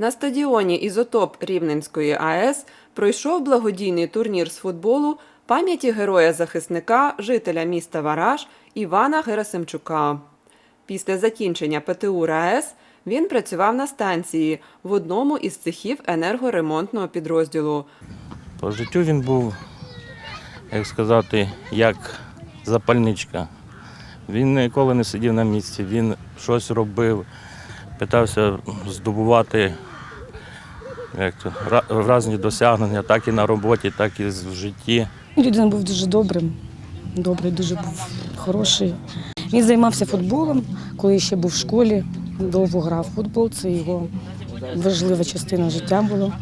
На стадіоні Ізотоп Рівненської АЕС пройшов благодійний турнір з футболу пам'яті героя-захисника, жителя міста Вараж Івана Герасимчука. Після закінчення ПТУ РаЕС він працював на станції в одному із цехів енергоремонтного підрозділу. По життю він був, як сказати, як запальничка. Він ніколи не сидів на місці, він щось робив, питався здобувати як то, ра- різні досягнення, так і на роботі, так і в житті. Людина був дуже добрим, добрий, дуже був хороший. Він займався футболом, коли ще був в школі, довго грав в футбол, це його важлива частина життя була.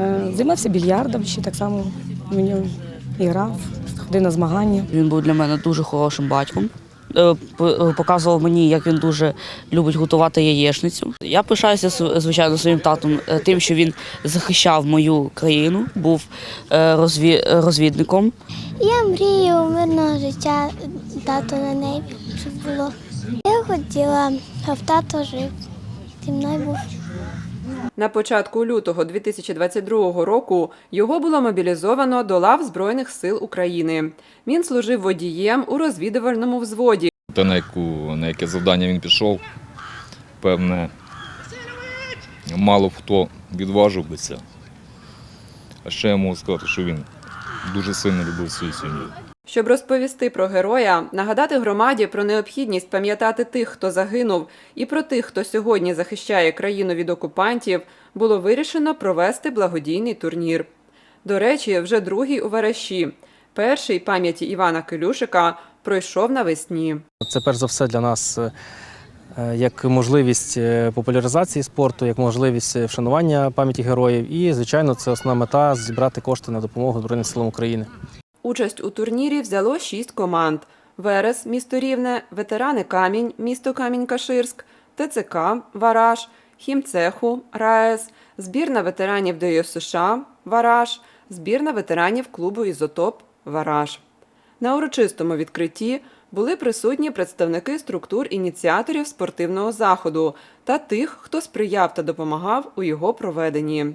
Е, Займався більярдом ще так само він і грав, ходив на змагання. Він був для мене дуже хорошим батьком. Е, е, Показував мені, як він дуже любить готувати яєчницю. Я пишаюся звичайно своїм татом е, тим, що він захищав мою країну, був розві- розвідником. Я мрію мирного життя тато на небі, щоб було. Я хотіла, щоб тато жив. Зі мною був. На початку лютого 2022 року його було мобілізовано до лав Збройних сил України. Він служив водієм у розвідувальному взводі. Те, на, яку, на яке завдання він пішов, певне, мало хто відважив би це. А ще я можу сказати, що він дуже сильно любив свою сім'ю. Щоб розповісти про героя, нагадати громаді про необхідність пам'ятати тих, хто загинув, і про тих, хто сьогодні захищає країну від окупантів, було вирішено провести благодійний турнір. До речі, вже другий у Вараші. Перший пам'яті Івана Килюшика пройшов навесні. Це перш за все для нас е, е, як можливість е, популяризації спорту, як можливість вшанування пам'яті героїв. І, звичайно, це основна мета зібрати кошти на допомогу Збройним силам України. Участь у турнірі взяло шість команд: Верес, місто Рівне, ветерани Камінь, місто Камінь-Каширськ, ТЦК, Вараж, Хімцеху, РаЕС, збірна ветеранів ДЮСШ, Вараж, збірна ветеранів клубу Ізотоп, Вараж. На урочистому відкритті були присутні представники структур ініціаторів спортивного заходу та тих, хто сприяв та допомагав у його проведенні.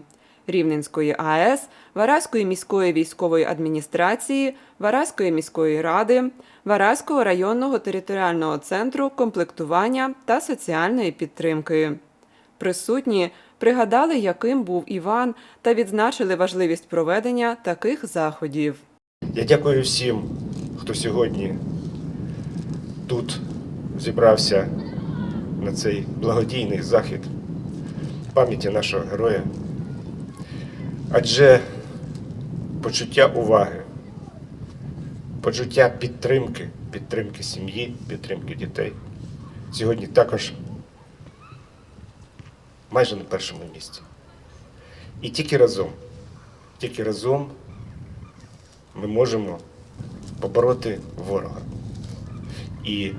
Рівненської АЕС, Вараської міської військової адміністрації, Вараської міської ради, Вараського районного територіального центру комплектування та соціальної підтримки. Присутні пригадали, яким був Іван, та відзначили важливість проведення таких заходів. Я дякую всім, хто сьогодні тут зібрався на цей благодійний захід пам'яті нашого героя. Адже почуття уваги, почуття підтримки, підтримки сім'ї, підтримки дітей сьогодні також майже на першому місці. І тільки разом, тільки разом ми можемо побороти ворога і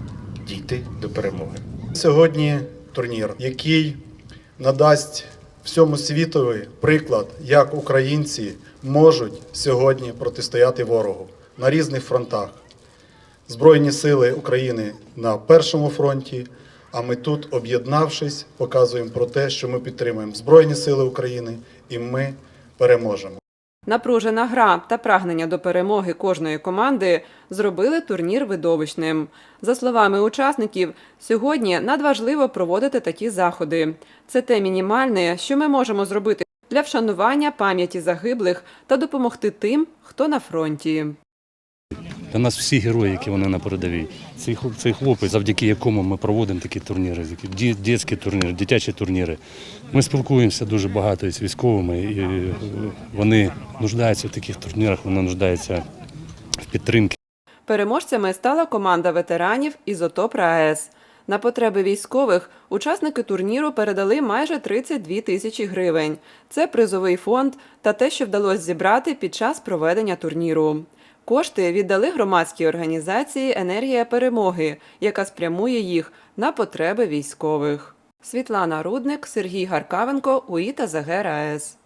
дійти до перемоги. Сьогодні турнір, який надасть всьому світові приклад, як українці можуть сьогодні протистояти ворогу на різних фронтах. Збройні сили України на першому фронті. А ми тут, об'єднавшись, показуємо про те, що ми підтримуємо Збройні Сили України і ми переможемо. Напружена гра та прагнення до перемоги кожної команди зробили турнір видовищним. За словами учасників, сьогодні надважливо проводити такі заходи. Це те мінімальне, що ми можемо зробити для вшанування пам'яті загиблих та допомогти тим, хто на фронті. Для нас всі герої, які вони на передовій. Цей, цей хлопець, завдяки якому ми проводимо такі турніри, такі ді- турніри, дитячі турніри. Ми спілкуємося дуже багато із військовими, і е, вони нуждаються в таких турнірах, вони нуждаються в підтримці. Переможцями стала команда ветеранів Ізотоп РаЕС. На потреби військових учасники турніру передали майже 32 тисячі гривень. Це призовий фонд та те, що вдалося зібрати під час проведення турніру. Кошти віддали громадській організації Енергія перемоги, яка спрямує їх на потреби військових. Світлана Рудник, Сергій Гаркавенко, УІТА РаЕС.